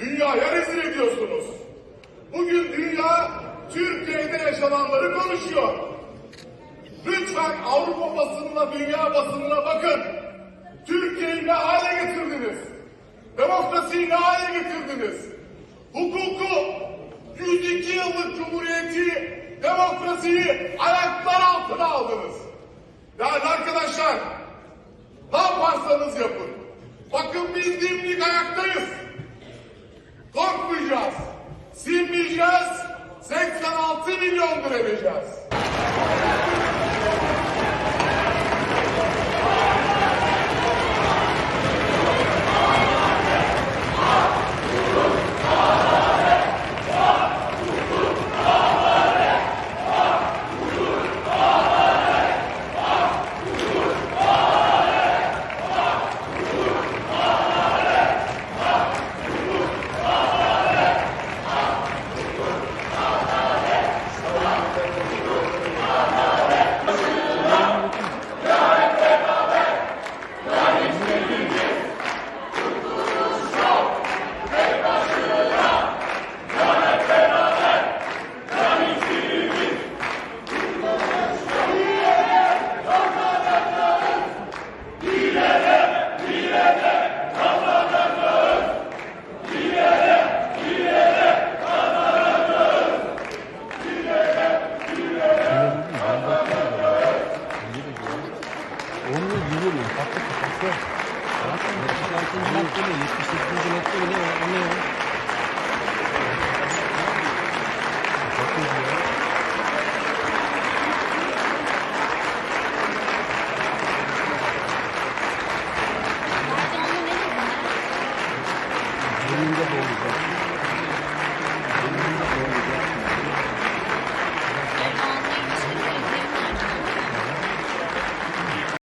Dünyaya rezil ediyorsunuz. Bugün dünya Türkiye'de yaşananları konuşuyor. Lütfen Avrupa basınına, dünya basınına bakın. Türkiye'yi ne hale getirdiniz? Demokrasiyi ne hale getirdiniz? Hukuku, 102 yıllık cumhuriyeti, demokrasiyi ayaklar altına aldınız. Değerli arkadaşlar, ne yaparsanız yapın. Bakın biz 86 milyon vereceğiz. Ya. Farklı farklı. Zaten 76. madde mi? 78. madde mi? Ne o? O ne o? Bakın ya. Cebinde de olacak.